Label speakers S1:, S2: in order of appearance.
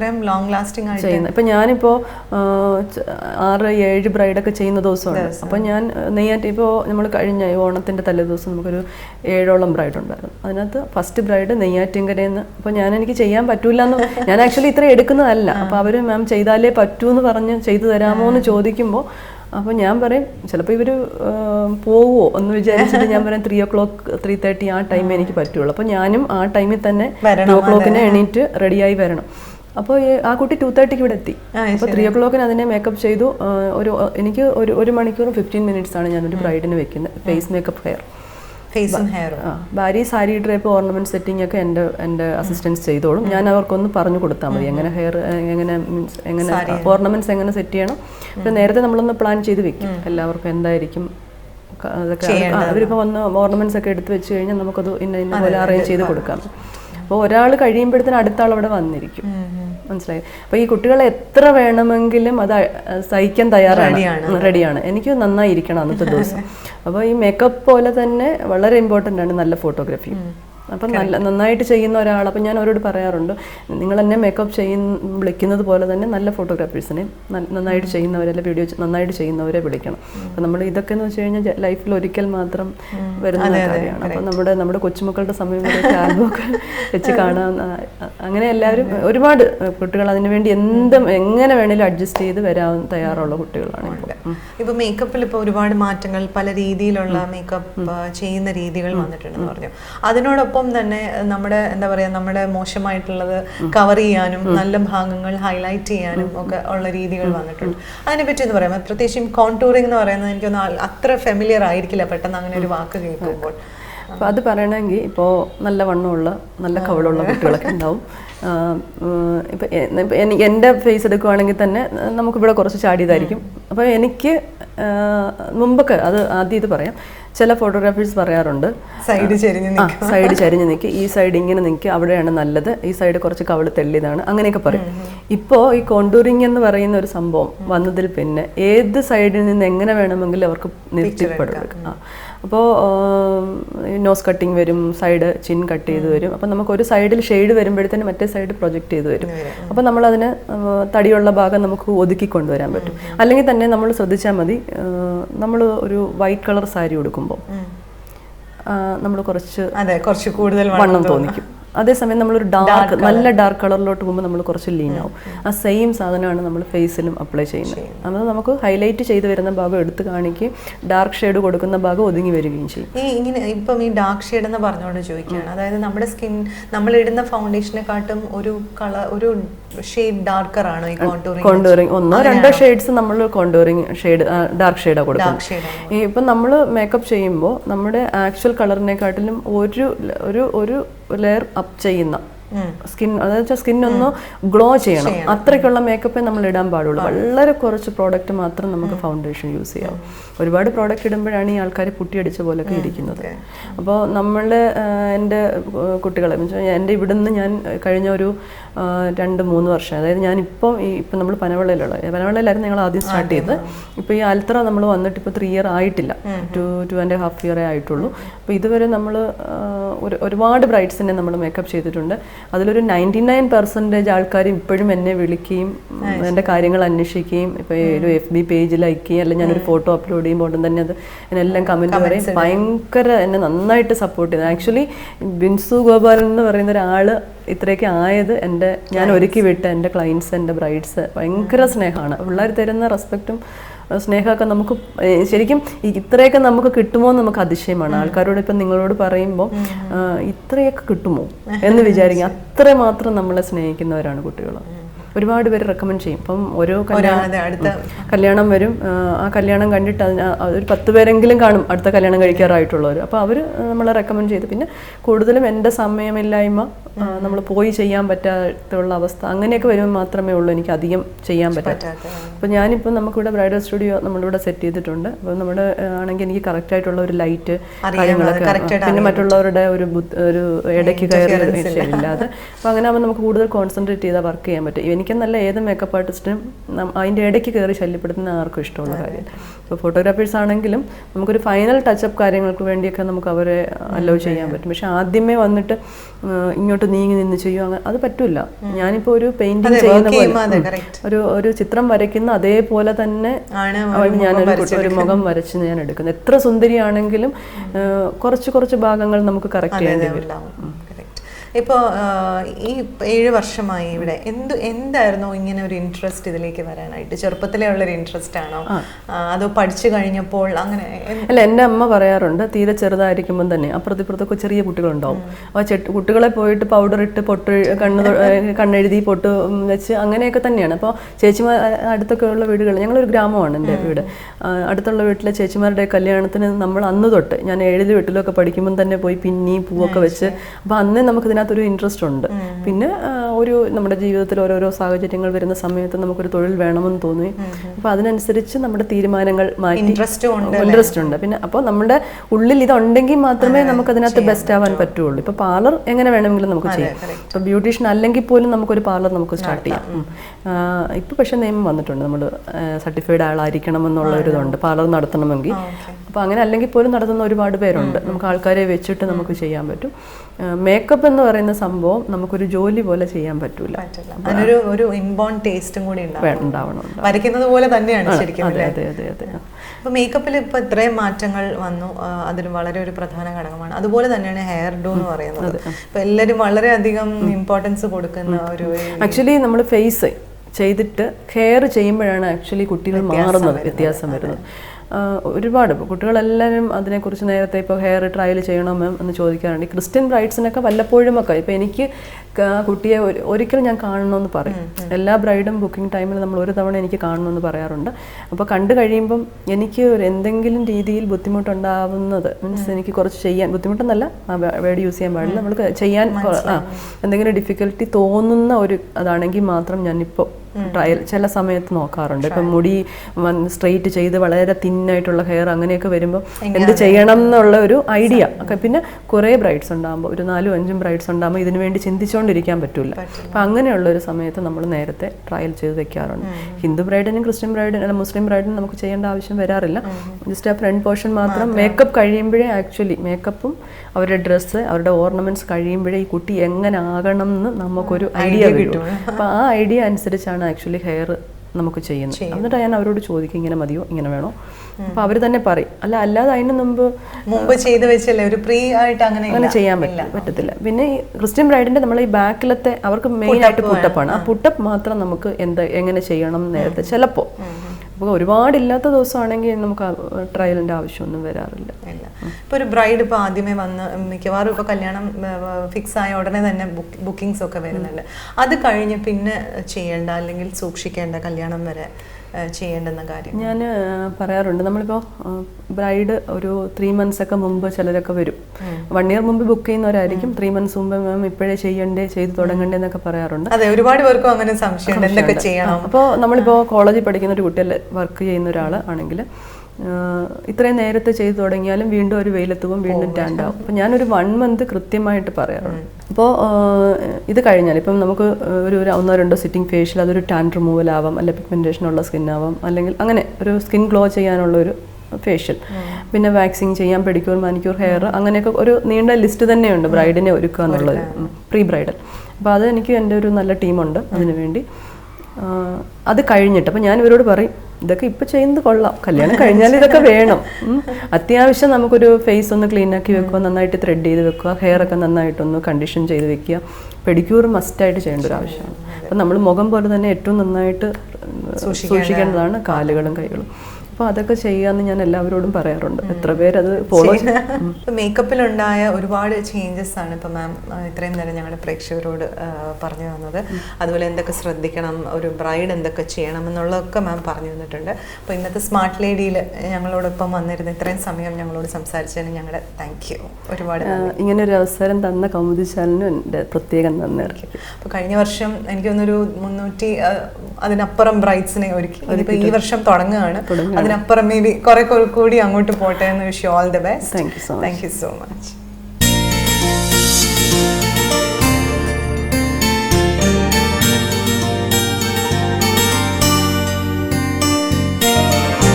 S1: അത്രയും long lasting ആയിട്ട്
S2: ചെയ്യുന്നത്. ഇപ്പം ഞാനിപ്പോൾ ആറ് ഏഴ് ബ്രൈഡൊക്കെ ചെയ്യുന്ന ദിവസമാണ് അപ്പം ഞാൻ നെയ്യാറ്റ് ഇപ്പോൾ നമ്മൾ കഴിഞ്ഞ ഓണത്തിന്റെ ഓണത്തിന്റെ തലേ ദിവസം നമുക്കൊരു ഏഴോളം ബ്രൈഡ് ഉണ്ടായിരുന്നു. അതിനകത്ത് ഫസ്റ്റ് ബ്രൈഡ് നെയ്യാറ്റിങ്കരയെന്ന് നിന്ന് അപ്പോൾ ഞാൻ എനിക്ക് ചെയ്യാൻ പറ്റൂല എന്ന് ഞാൻ ആക്ച്വലി ഇത്ര എടുക്കുന്നതല്ല. അപ്പോൾ അവർ മാം ചെയ്താലേ പറ്റൂ എന്ന് പറഞ്ഞ് ചെയ്തു തരാമോ എന്ന് ചോദിക്കുമ്പോൾ അപ്പോൾ ഞാൻ പറയും ചിലപ്പോൾ ഇവർ പോവുമോ എന്ന് വിചാരിച്ചിട്ട് ഞാൻ പറയും three o'clock three thirty ആ. ടൈമേ എനിക്ക് പറ്റുള്ളൂ. അപ്പോൾ ഞാനും ആ ടൈമിൽ തന്നെ ടു ഒ ക്ലോക്കിന് എണീറ്റ് റെഡിയായി വരണം. അപ്പോൾ ആ കുട്ടി ടു തേർട്ടിക്ക് ഇവിടെ എത്തി. അപ്പോൾ ത്രീ ഓ ക്ലോക്കിന് അതിനെ മേക്കപ്പ് ചെയ്തു. ഒരു എനിക്ക് ഒരു ഒരു മണിക്കൂറും ഫിഫ്റ്റീൻ മിനിറ്റ്സ് ആണ് ഞാനൊരു ബ്രൈഡിന് വെക്കുന്നത്. ഫേസ് മേക്കപ്പ് ഹെയർ
S1: ഫേസും ഹെയറും
S2: ആ ഭാര്യ സാരി ഡ്രൈപ്പ് ഓർണമെന്റ് സെറ്റിംഗ് ഒക്കെ എന്റെ എന്റെ അസിസ്റ്റൻസ് ചെയ്തോളും. ഞാൻ അവർക്കൊന്ന് പറഞ്ഞു കൊടുത്താൽ മതി. എങ്ങനെ ഹെയർ എങ്ങനെ മീൻസ് എങ്ങനെ ഓർണമെന്റ്സ് എങ്ങനെ സെറ്റ് ചെയ്യണം. പിന്നെ നേരത്തെ നമ്മളൊന്ന് പ്ലാൻ ചെയ്ത് വെക്കും. എല്ലാവർക്കും എന്തായിരിക്കും അതൊക്കെ അവരിപ്പോൾ വന്ന് ഓർണമെന്റ്സ് ഒക്കെ എടുത്ത് വെച്ച് കഴിഞ്ഞാൽ നമുക്കത് ഇന്ന ഇന്ന പോലെ അറേഞ്ച് ചെയ്ത് കൊടുക്കാം. അപ്പോൾ ഒരാൾ കഴിയുമ്പോഴത്തേന് അടുത്ത ആൾ അവിടെ വന്നിരിക്കും. മനസ്സിലായി. അപ്പോൾ ഈ കുട്ടികളെ എത്ര വേണമെങ്കിലും അത് സഹിക്കാൻ തയ്യാറാണ്. റെഡിയാണ്. എനിക്ക് നന്നായിരിക്കണം അന്നത്തെ ദിവസം. അപ്പോൾ ഈ മേക്കപ്പ് പോലെ തന്നെ വളരെ ഇമ്പോർട്ടന്റ് ആണ് നല്ല ഫോട്ടോഗ്രാഫി അപ്പം നല്ല നന്നായിട്ട് ചെയ്യുന്ന ഒരാൾ അപ്പം ഞാൻ അവരോട് പറയാറുണ്ട് നിങ്ങൾ എന്നെ മേക്കപ്പ് ചെയ്യുന്ന വിളിക്കുന്നത് പോലെ തന്നെ നല്ല ഫോട്ടോഗ്രാഫേഴ്സിനെ നന്നായിട്ട് ചെയ്യുന്നവരെ അല്ലെ വീഡിയോ നന്നായിട്ട് ചെയ്യുന്നവരെ വിളിക്കണം. അപ്പം നമ്മൾ ഇതൊക്കെ എന്ന് വെച്ച് കഴിഞ്ഞാൽ ലൈഫിൽ ഒരിക്കൽ മാത്രം വരുന്ന കാര്യമാണ്. അപ്പം നമ്മുടെ നമ്മുടെ കൊച്ചുമക്കളുടെ സമയം ആൽബമൊക്കെ വെച്ച് കാണാൻ അങ്ങനെ എല്ലാവരും ഒരുപാട് കുട്ടികൾ അതിനു വേണ്ടി എന്തും എങ്ങനെ വേണേലും അഡ്ജസ്റ്റ് ചെയ്ത് വരാൻ തയ്യാറുള്ള കുട്ടികളാണ് ഇപ്പോൾ.
S1: ഇപ്പൊ മേക്കപ്പിൽ ഇപ്പൊ ഒരുപാട് മാറ്റങ്ങൾ പല രീതിയിലുള്ള മേക്കപ്പ് ചെയ്യുന്ന രീതികൾ വന്നിട്ടുണ്ടെന്ന് പറഞ്ഞു. അതിനോടൊപ്പം തന്നെ നമ്മുടെ എന്താ പറയാ നമ്മുടെ മോശമായിട്ടുള്ളത് കവർ ചെയ്യാനും നല്ല ഭാഗങ്ങൾ ഹൈലൈറ്റ് ചെയ്യാനും ഒക്കെ ഉള്ള രീതികൾ വന്നിട്ടുണ്ട്. അതിനെ പറ്റി എന്ന് പറയാം പ്രത്യേകിച്ചും കോൺടൂറിംഗ് എന്ന് പറയുന്നത് എനിക്കൊന്നും അത്ര ഫെമിലിയർ ആയിരിക്കില്ല പെട്ടെന്ന് അങ്ങനെ ഒരു വാക്ക് കേൾക്കുമ്പോൾ.
S2: അപ്പോൾ അത് പറയണമെങ്കിൽ ഇപ്പോൾ നല്ല വണ്ണമുള്ള നല്ല കവളുള്ള കുട്ടികളൊക്കെ ഉണ്ടാവും. ഇപ്പം എനിക്ക് എന്റെ ഫേസ് എടുക്കുവാണെങ്കിൽ തന്നെ നമുക്കിവിടെ കുറച്ച് ചാടിയതായിരിക്കും. അപ്പോൾ എനിക്ക് മുമ്പൊക്കെ അത് ആദ്യം ഇത് പറയാം. ചില ഫോട്ടോഗ്രാഫേഴ്സ് പറയാറുണ്ട്.
S1: സൈഡ് ചെരിഞ്ഞ്
S2: സൈഡ് ചരിഞ്ഞ് നിൽക്കുക ഈ സൈഡ് ഇങ്ങനെ നിൽക്കുക അവിടെയാണ് നല്ലത്. ഈ സൈഡ് കുറച്ച് കവൾ തെള്ളിയതാണ്. അങ്ങനെയൊക്കെ പറയും. ഇപ്പോൾ ഈ കോണ്ടൂറിങ് എന്ന് പറയുന്ന ഒരു സംഭവം വന്നതിൽ പിന്നെ ഏത് സൈഡിൽ നിന്ന് എങ്ങനെ വേണമെങ്കിലും അവർക്ക് നിർത്തിപ്പെടും ആ. അപ്പോൾ നോസ് കട്ടിങ് വരും സൈഡ് ചിൻ കട്ട് ചെയ്ത് വരും. അപ്പോൾ നമുക്ക് ഒരു സൈഡിൽ ഷെയ്ഡ് വരുമ്പോഴത്തേന് മറ്റേ സൈഡ് പ്രൊജക്റ്റ് ചെയ്ത് വരും. അപ്പോൾ നമ്മൾ തടിയുള്ള ഭാഗം നമുക്ക് ഒതുക്കി കൊണ്ടുവരാൻ പറ്റും. അല്ലെങ്കിൽ തന്നെ നമ്മൾ ശ്രദ്ധിച്ചാൽ മതി നമ്മൾ ഒരു വൈറ്റ് കളർ സാരി ഉടുക്കുമ്പോൾ നമ്മൾ കുറച്ച്
S1: അതെ കുറച്ച് കൂടുതൽ
S2: വണ്ണം തോന്നിക്കും. അതേസമയം നമ്മളൊരു ഡാർക്ക് നല്ല ഡാർക്ക് കളറിലോട്ട് പോകുമ്പോൾ നമ്മൾ കുറച്ച് ലീൻ ആവും. ആ സെയിം സാധനമാണ് നമ്മൾ ഫേസിലും അപ്ലൈ ചെയ്യുന്നത്. അത് നമുക്ക് ഹൈലൈറ്റ് ചെയ്ത് വരുന്ന ഭാഗം എടുത്ത് കാണിക്കുകയും ഡാർക്ക് ഷെയ്ഡ് കൊടുക്കുന്ന ഭാഗം ഒതുങ്ങി വരികയും ചെയ്യും.
S1: ഈ ഇങ്ങനെ ഇപ്പം ഈ ഡാർക്ക് ഷെയ്ഡ് എന്ന് പറഞ്ഞുകൊണ്ട് ചോദിക്കുകയാണ്. അതായത് നമ്മുടെ സ്കിൻ നമ്മൾ ഇടുന്ന ഫൗണ്ടേഷനെക്കാട്ടും ഒരു കളർ ഒരു ഷെയ്ഡ് ഡാർക്കർ ആണ് ഈ കോണ്ടൂറിംഗ്
S2: ഒന്നോ രണ്ടോ ഷെയ്ഡ്സ് നമ്മൾ കോണ്ടൂറിംഗ് ഷെയ്ഡ് ഡാർക്ക് ഷെയ്ഡാണ് കൊടുക്കുന്നത്. ഇപ്പം നമ്മൾ മേക്കപ്പ് ചെയ്യുമ്പോൾ നമ്മുടെ ആക്ച്വൽ കളറിനെക്കാട്ടിലും ഒരു ഒരു ഒരു ലെയർ അപ്പ് ചെയ്യുന്ന സ്കിൻ അതായത് വെച്ചാൽ സ്കിൻ ഒന്ന് ഗ്ലോ ചെയ്യണം. അത്രയ്ക്കുള്ള മേക്കപ്പേ നമ്മൾ ഇടാൻ പാടുള്ളൂ. വളരെ കുറച്ച് പ്രോഡക്റ്റ് മാത്രം നമുക്ക് ഫൗണ്ടേഷൻ യൂസ് ചെയ്യാം. ഒരുപാട് പ്രോഡക്റ്റ് ഇടുമ്പോഴാണ് ഈ ആൾക്കാർ പുട്ടിയടിച്ച പോലൊക്കെ ഇരിക്കുന്നത്. അപ്പോൾ നമ്മൾ എന്റെ കുട്ടികളെ എന്റെ ഇവിടുന്ന് ഞാൻ കഴിഞ്ഞ ഒരു രണ്ട് മൂന്ന് വർഷം അതായത് ഞാൻ ഇപ്പോൾ ഈ ഇപ്പം നമ്മൾ പനവള്ളയിലുള്ള പനവള്ളയിലായിരുന്നു ഞങ്ങൾ ആദ്യം സ്റ്റാർട്ട് ചെയ്തത്. ഇപ്പോൾ ഈ അൽത്ര നമ്മൾ വന്നിട്ട് ഇപ്പോൾ ത്രീ ഇയർ ആയിട്ടില്ല. ടു ടു ആൻഡ് ഹാഫ് ഇയറേ ആയിട്ടുള്ളൂ. അപ്പോൾ ഇതുവരെ നമ്മൾ ഒരു ഒരുപാട് ബ്രൈഡ്സിനെ നമ്മൾ മേക്കപ്പ് ചെയ്തിട്ടുണ്ട്. അതിലൊരു നയന്റി നയൻ പെർസെന്റേജ് ആൾക്കാർ ഇപ്പോഴും എന്നെ വിളിക്കുകയും എന്റെ കാര്യങ്ങൾ അന്വേഷിക്കുകയും ഇപ്പോൾ ഒരു എഫ് ബി പേജ് ലൈക്ക് ചെയ്യുക അല്ലെങ്കിൽ ഞാനൊരു ഫോട്ടോ അപ്ലോഡ് ചെയ്യുമ്പോൾ ഉടൻ തന്നെ അത് എന്നെല്ലാം കമന്റ് പറയും. ഭയങ്കര എന്നെ നന്നായിട്ട് സപ്പോർട്ട് ചെയ്യുന്നത് ആക്ച്വലി ബിൻസു ഗോപാലൻ എന്ന് പറയുന്ന ഒരാൾ ഇത്രയൊക്കെ ആയത് എന്റെ ഞാൻ ഒരുക്കി വിട്ട എന്റെ ക്ലയൻസ് എന്റെ ബ്രൈഡ്സ് ഭയങ്കര സ്നേഹമാണ്. പിള്ളേർ തരുന്ന റെസ്പെക്റ്റും സ്നേഹമൊക്കെ നമുക്ക് ശരിക്കും ഇത്രയൊക്കെ നമുക്ക് കിട്ടുമോ എന്ന് നമുക്ക് അതിശയമാണ്. ആൾക്കാരോട് ഇപ്പം നിങ്ങളോട് പറയുമ്പോൾ ഇത്രയൊക്കെ കിട്ടുമോ എന്ന് വിചാരിക്കും അത്രമാത്രം നമ്മളെ സ്നേഹിക്കുന്നവരാണ് കുട്ടികൾ. ഒരുപാട് പേര് റെക്കമെൻഡ് ചെയ്യും. ഇപ്പം ഓരോ കല്യാണം കല്യാണം വരും. ആ, കല്യാണം കണ്ടിട്ട് അതിന് ഒരു പത്ത് പേരെങ്കിലും കാണും അടുത്ത കല്യാണം കഴിക്കാറായിട്ടുള്ളവർ അപ്പോൾ അവർ നമ്മളെ റെക്കമെൻഡ് ചെയ്ത്. പിന്നെ കൂടുതലും എന്റെ സമയമില്ലായ്മ നമ്മൾ പോയി ചെയ്യാൻ പറ്റാത്തുള്ള അവസ്ഥ. അങ്ങനെയൊക്കെ വരുമ്പോൾ മാത്രമേ ഉള്ളൂ എനിക്ക് അധികം ചെയ്യാൻ പറ്റാത്ത. അപ്പോൾ ഞാനിപ്പോൾ നമുക്കിവിടെ ബ്രൈഡൽ സ്റ്റുഡിയോ നമ്മളിവിടെ സെറ്റ് ചെയ്തിട്ടുണ്ട്. അപ്പോൾ നമ്മുടെ ആണെങ്കിൽ എനിക്ക് കറക്റ്റ് ആയിട്ടുള്ള ഒരു ലൈറ്റ് കാര്യങ്ങളൊക്കെ പിന്നെ മറ്റുള്ളവരുടെ ഒരു ഒരു ഇടയ്ക്ക് കയറി ഇല്ലാതെ. അപ്പോൾ അങ്ങനെ ആകുമ്പോൾ നമുക്ക് കൂടുതൽ കോൺസെൻട്രേറ്റ് ചെയ്താൽ വർക്ക് ചെയ്യാൻ പറ്റും. എനിക്കെന്നല്ല ഏത് മേക്കപ്പ് ആർട്ടിസ്റ്റിനും അതിന്റെ ഇടയ്ക്ക് കയറി ശല്യപ്പെടുത്തുന്ന ആർക്കും ഇഷ്ടമുള്ള കാര്യം ഇപ്പോൾ ഫോട്ടോഗ്രാഫേഴ്സ് ആണെങ്കിലും നമുക്കൊരു ഫൈനൽ ടച്ചപ്പ് കാര്യങ്ങൾക്ക് വേണ്ടിയൊക്കെ നമുക്ക് അവരെ അലോ ചെയ്യാൻ പറ്റും. പക്ഷെ ആദ്യമേ വന്നിട്ട് ഇങ്ങോട്ട് നീങ്ങി നിന്ന് ചെയ്യും അങ്ങനെ അത് പറ്റില്ല ഞാനിപ്പോൾ ഒരു പെയിന്റിങ് ചെയ്യുന്ന പോലെ. ഒരു ഒരു ചിത്രം വരയ്ക്കുന്ന അതേപോലെ തന്നെ ഞാൻ ഒരു മുഖം വരച്ച് ഞാൻ എടുക്കുന്നത്. എത്ര സുന്ദരിയാണെങ്കിലും കുറച്ച് കുറച്ച് ഭാഗങ്ങൾ നമുക്ക് കറക്റ്റ് ചെയ്യേണ്ടി വരും.
S1: ഉണ്ടാവും Correct. ഇപ്പോ ഈ ഏഴ് വർഷമായി ഇവിടെ എന്ത് എന്തായിരുന്നു ഇങ്ങനെ ഒരു ഇൻട്രസ്റ്റ് ഇതിലേക്ക് വരാനായിട്ട്? ചെറുപ്പത്തിലേ ഉള്ളൊരു ഇൻട്രസ്റ്റ് ആണോ? അതോ പഠിച്ചു കഴിഞ്ഞപ്പോൾ അങ്ങനെ
S2: അല്ല എന്റെ അമ്മ പറയാറുണ്ട് തീരെ ചെറുതായിരിക്കുമ്പം തന്നെ. അപ്പുറത്ത് ഇപ്പുറത്തൊക്കെ ചെറിയ കുട്ടികളുണ്ടാവും. അപ്പോൾ ചെട്ട് കുട്ടികളെ പോയിട്ട് പൗഡർ ഇട്ട് പൊട്ട് കണ്ണ് കണ്ണെഴുതി പൊട്ട് വെച്ച് അങ്ങനെയൊക്കെ തന്നെയാണ്. അപ്പോൾ ചേച്ചിമാർ അടുത്തൊക്കെ ഉള്ള വീടുകൾ ഞങ്ങളൊരു ഗ്രാമമാണ് എന്റെ വീട്. അടുത്തുള്ള വീട്ടിലെ ചേച്ചിമാരുടെ കല്യാണത്തിന് നമ്മൾ അന്ന് തൊട്ട് ഞാൻ ഏഴിലും വീട്ടിലൊക്കെ പഠിക്കുമ്പം തന്നെ പോയി പിന്നി പൂവൊക്കെ വെച്ച് അപ്പോൾ അന്നേ നമുക്ക് ഇതിനകത്തൊരു ഇൻട്രസ്റ്റ് ഉണ്ട്. പിന്നെ ഒരു നമ്മുടെ ജീവിതത്തിൽ ഓരോരോ സാഹചര്യങ്ങൾ വരുന്ന സമയത്ത് നമുക്കൊരു തൊഴിൽ വേണമെന്ന് തോന്നി. അപ്പോൾ അതിനനുസരിച്ച് നമ്മുടെ തീരുമാനങ്ങൾ മാറ്റി.
S1: ഇൻട്രസ്റ്റും ഉണ്ട്
S2: പിന്നെ അപ്പോൾ നമ്മുടെ ഉള്ളിൽ ഇതുണ്ടെങ്കിൽ മാത്രമേ നമുക്ക് അതിനകത്ത് ബെസ്റ്റ് ആവാൻ പറ്റുള്ളൂ. ഇപ്പൊ പാർലർ എങ്ങനെ വേണമെങ്കിലും നമുക്ക് ചെയ്യാം. ഇപ്പൊ ബ്യൂട്ടീഷ്യൻ അല്ലെങ്കിൽ പോലും നമുക്കൊരു പാർലർ നമുക്ക് സ്റ്റാർട്ട് ചെയ്യാം. ഇപ്പൊ പക്ഷെ നിയമം വന്നിട്ടുണ്ട്. നമ്മൾ സർട്ടിഫൈഡ് ആളായിരിക്കണം എന്നുള്ള ഒരു ഇതുണ്ട്. പാർലർ നടത്തണമെങ്കിൽ. അപ്പോൾ അങ്ങനെ അല്ലെങ്കിൽ പോലും നടത്തുന്ന ഒരുപാട് പേരുണ്ട്. നമുക്ക് ആൾക്കാരെ വെച്ചിട്ട് നമുക്ക് ചെയ്യാൻ പറ്റും. മേക്കപ്പ് എന്ന് പറയുന്ന സംഭവം നമുക്കൊരു ജോലി പോലെ ചെയ്യാൻ പറ്റൂല.
S1: അതിനൊരു ഒരു ഇൻബോൺ ടേസ്റ്റും കൂടി
S2: ഉണ്ടാവണം.
S1: വരയ്ക്കുന്നത് പോലെ തന്നെയാണ് ശരിക്കും
S2: അതെ അതെ അതെ അതെ.
S1: അപ്പൊ മേക്കപ്പിൽ ഇപ്പൊ ഇത്രയും മാറ്റങ്ങൾ വന്നു. അതിൽ വളരെ ഒരു പ്രധാന ഘടകമാണ്. അതുപോലെ തന്നെയാണ് ഹെയർ ഡോ എന്ന് പറയുന്നത്. ഇപ്പൊ എല്ലാവരും വളരെയധികം ഇമ്പോർട്ടൻസ് കൊടുക്കുന്ന ഒരു
S2: ആക്ച്വലി നമ്മൾ ഫേസ് ചെയ്തിട്ട് ഹെയർ ചെയ്യുമ്പോഴാണ് ആക്ച്വലി കുട്ടികൾ മാറുന്നത് വ്യത്യാസം വരുന്നത്. ഒരുപാട് കുട്ടികളെല്ലാവരും അതിനെക്കുറിച്ച് നേരത്തെ ഇപ്പോൾ ഹെയർ ട്രയൽ ചെയ്യണം മാം എന്ന് ചോദിക്കാറുണ്ട്. ഈ ക്രിസ്ത്യൻ ബ്രൈഡ്സിനൊക്കെ വല്ലപ്പോഴും ഒക്കെ ഇപ്പോൾ എനിക്ക് കുട്ടിയെ ഒരിക്കലും ഞാൻ കാണണമെന്ന് പറയും. എല്ലാ ബ്രൈഡും ബുക്കിംഗ് ടൈമിൽ നമ്മൾ ഒരു തവണ എനിക്ക് കാണണമെന്ന് പറയാറുണ്ട്. അപ്പോൾ കണ്ടു കഴിയുമ്പം എനിക്ക് ഒരു എന്തെങ്കിലും രീതിയിൽ ബുദ്ധിമുട്ടുണ്ടാവുന്നത് മീൻസ് എനിക്ക് കുറച്ച് ചെയ്യാൻ ബുദ്ധിമുട്ടെന്നല്ല വേർഡ് യൂസ് ചെയ്യാൻ പാടില്ല. നമ്മൾ ചെയ്യാൻ എന്തെങ്കിലും ഡിഫിക്കൽട്ടി തോന്നുന്ന ഒരു അതാണെങ്കിൽ മാത്രം ഞാനിപ്പോൾ ട്രയൽ ചില സമയത്ത് നോക്കാറുണ്ട്. ഇപ്പം മുടി സ്ട്രെയിറ്റ് ചെയ്ത് വളരെ തിന്നായിട്ടുള്ള ഹെയർ അങ്ങനെയൊക്കെ വരുമ്പോൾ എന്ത് ചെയ്യണം എന്നുള്ള ഒരു ഐഡിയ. ഒക്കെ പിന്നെ കുറേ ബ്രൈഡ്സ് ഉണ്ടാകുമ്പോൾ ഒരു നാലും അഞ്ചും ബ്രൈഡ്സ് ഉണ്ടാകുമ്പോൾ ഇതിനു വേണ്ടി ചിന്തിച്ചുകൊണ്ടിരിക്കാൻ പറ്റില്ല. അപ്പം അങ്ങനെയുള്ള ഒരു സമയത്ത് നമ്മൾ നേരത്തെ ട്രയൽ ചെയ്ത് വെക്കാറുണ്ട്. ഹിന്ദു ബ്രൈഡിനും ക്രിസ്ത്യൻ ബ്രൈഡിനും അല്ല മുസ്ലിം ബ്രൈഡിനും നമുക്ക് ചെയ്യേണ്ട ആവശ്യം വരാറില്ല. ജസ്റ്റ് ആ ഫ്രണ്ട് പോർഷൻ മാത്രം മേക്കപ്പ് കഴിയുമ്പോഴേ ആക്ച്വലി മേക്കപ്പും അവരുടെ ഡ്രസ്സ് അവരുടെ ഓർണമെന്റ്സ് കഴിയുമ്പോഴേ ഈ കുട്ടി എങ്ങനെ ആകണം എന്ന് നമുക്കൊരു ഐഡിയ കിട്ടും. അപ്പൊ ആ ഐഡിയ അനുസരിച്ചാണ് ആക്ച്വലി ഹെയർ നമുക്ക് ചെയ്യുന്നത്? എന്നിട്ട് ഞാൻ അവരോട് ചോദിക്കും ഇങ്ങനെ മതിയോ? ഇങ്ങനെ വേണോ? അപ്പൊ അവർ തന്നെ പറയും. അല്ല അല്ലാതെ അതിന് മുമ്പ്
S1: മുമ്പ് ചെയ്ത് വെച്ചല്ലേ? ഒരു പ്രീ ആയിട്ട് അങ്ങനെ
S2: അങ്ങനെ ചെയ്യാൻ പറ്റില്ല പറ്റത്തില്ല. പിന്നെ ഈ ക്രിസ്ത്യൻ ബ്രൈഡിന്റെ നമ്മൾ ഈ ബാക്കിലത്തെ അവർക്ക് മെയിൻ ആയിട്ട് പുട്ടപ്പാണ് ആ പുട്ടപ്പ് മാത്രം നമുക്ക് എന്ത് എങ്ങനെ ചെയ്യണം നേരത്തെ ചിലപ്പോ. അപ്പോൾ ഒരുപാടില്ലാത്ത ദിവസമാണെങ്കിൽ നമുക്ക് ട്രയലിന്റെ ആവശ്യമൊന്നും വരാറില്ല.
S1: ഇല്ല ഇപ്പൊ ഒരു ബ്രൈഡ് ഇപ്പൊ ആദ്യമേ വന്ന് മിക്കവാറും ഇപ്പൊ കല്യാണം ഫിക്സ് ആയ ഉടനെ തന്നെ ബുക്കിംഗ്സ് ഒക്കെ വരുന്നുണ്ട്. അത് കഴിഞ്ഞ് പിന്നെ ചെയ്യേണ്ട അല്ലെങ്കിൽ സൂക്ഷിക്കേണ്ട കല്യാണം വരെ ചെയ്യേണ്ടെന്ന കാര്യം?
S2: ഞാൻ പറയാറുണ്ട്. നമ്മളിപ്പോൾ ബ്രൈഡ് ഒരു ത്രീ മന്ത്സ് ഒക്കെ മുമ്പ് ചിലരൊക്കെ വരും. വൺ ഇയർ മുമ്പ് ബുക്ക് ചെയ്യുന്നവരായിരിക്കും. ത്രീ മന്ത്സ് മുമ്പ് മാം ഇപ്പോഴേ ചെയ്യണ്ടേ ചെയ്ത് തുടങ്ങണ്ടേ എന്നൊക്കെ പറയാറുണ്ട്.
S1: അതെ ഒരുപാട് പേർക്കും അങ്ങനെ സംശയം
S2: അപ്പോൾ നമ്മളിപ്പോൾ കോളേജിൽ പഠിക്കുന്ന ഒരു കുട്ടിയല്ലേ വർക്ക് ചെയ്യുന്ന ഒരാൾ ആണെങ്കിൽ ഇത്രയും നേരത്തെ ചെയ്തു തുടങ്ങിയാലും വീണ്ടും ഒരു വെയിലെത്തുമ്പോൾ വീണ്ടും ടാൻഡാവും. അപ്പം അപ്പോൾ ഞാനൊരു വൺ മന്ത് കൃത്യമായിട്ട് പറയാറുണ്ട്. അപ്പോൾ ഇത് കഴിഞ്ഞാൽ ഇപ്പം നമുക്ക് ഒരു ഒരു ഒന്നോ രണ്ടോ സിറ്റിംഗ് ഫേഷ്യൽ അതൊരു ടാൻ റിമൂവൽ ആവാം അല്ലെങ്കിൽ പിഗ്മെന്റേഷൻ ഉള്ള സ്കിൻ ആവാം അല്ലെങ്കിൽ അങ്ങനെ ഒരു സ്കിൻ ഗ്ലോ ചെയ്യാനുള്ള ഒരു ഫേഷ്യൽ പിന്നെ വാക്സിങ് ചെയ്യാം പെഡിക്യൂർ മാനിക്യൂർ ഹെയർ അങ്ങനെയൊക്കെ ഒരു നീണ്ട ലിസ്റ്റ് തന്നെയുണ്ട് ബ്രൈഡിനെ ഒരുക്കുക എന്നുള്ളത്. പ്രീ ബ്രൈഡൽ അപ്പോൾ അത് എനിക്ക് എന്റെ ഒരു നല്ല ടീമുണ്ട് അതിനുവേണ്ടി അത് കഴിഞ്ഞിട്ട് അപ്പം ഞാൻ ഇവരോട് പറയും ഇതൊക്കെ ഇപ്പം ചെയ്യുന്നത് കൊള്ളാം. കല്യാണം കഴിഞ്ഞാൽ ഇതൊക്കെ വേണം. അത്യാവശ്യം നമുക്കൊരു ഫേസ് ഒന്ന് ക്ലീൻ ആക്കി വെക്കുക നന്നായിട്ട് ത്രെഡ് ചെയ്ത് വെക്കുക ഹെയർ ഒക്കെ നന്നായിട്ടൊന്ന് കണ്ടീഷൻ ചെയ്ത് വെക്കുക. പെഡിക്യൂർ മസ്റ്റായിട്ട് ചെയ്യേണ്ട ഒരു ആവശ്യമാണ്. അപ്പം നമ്മൾ മുഖം പോലെ തന്നെ ഏറ്റവും നന്നായിട്ട് സൂക്ഷിക്കേണ്ടതാണ് കാലുകളും കൈകളും. അപ്പോൾ അതൊക്കെ ചെയ്യാന്ന് ഞാൻ എല്ലാവരോടും പറയാറുണ്ട്. എത്ര പേരത് ഫോളോ
S1: മേക്കപ്പിലുണ്ടായ ഒരുപാട് ചേഞ്ചസ് ആണ് ഇപ്പൊ മാം ഇത്രയും നേരം ഞങ്ങളുടെ പ്രേക്ഷകരോട് പറഞ്ഞു തന്നത്. അതുപോലെ എന്തൊക്കെ ശ്രദ്ധിക്കണം ഒരു ബ്രൈഡ് എന്തൊക്കെ ചെയ്യണം എന്നുള്ളതൊക്കെ മാം പറഞ്ഞു തന്നിട്ടുണ്ട്. അപ്പോൾ ഇന്നത്തെ സ്മാർട്ട് ലേഡിയിൽ ഞങ്ങളോടൊപ്പം വന്നിരുന്ന ഇത്രയും സമയം ഞങ്ങളോട് സംസാരിച്ചതിന് ഞങ്ങളുടെ താങ്ക് യു ഒരുപാട്
S2: ഇങ്ങനെ ഒരു അവസരം തന്ന കൗമുദി ചാനലിനും എന്റെ പ്രത്യേകം നന്ദി.
S1: അപ്പോൾ കഴിഞ്ഞ വർഷം എനിക്ക് തോന്നുന്നൊരു മുന്നൂറ്റി അതിനപ്പുറം ബ്രൈറ്റ്സിനെ ഒരുക്കി. അതിപ്പോൾ ഈ വർഷം തുടങ്ങുകയാണ്. അതിനപ്പുറം മേ ബി കുറെ കൂടി അങ്ങോട്ട് പോട്ടെ എന്ന് wish all the best
S2: thank you so much
S1: thank you so much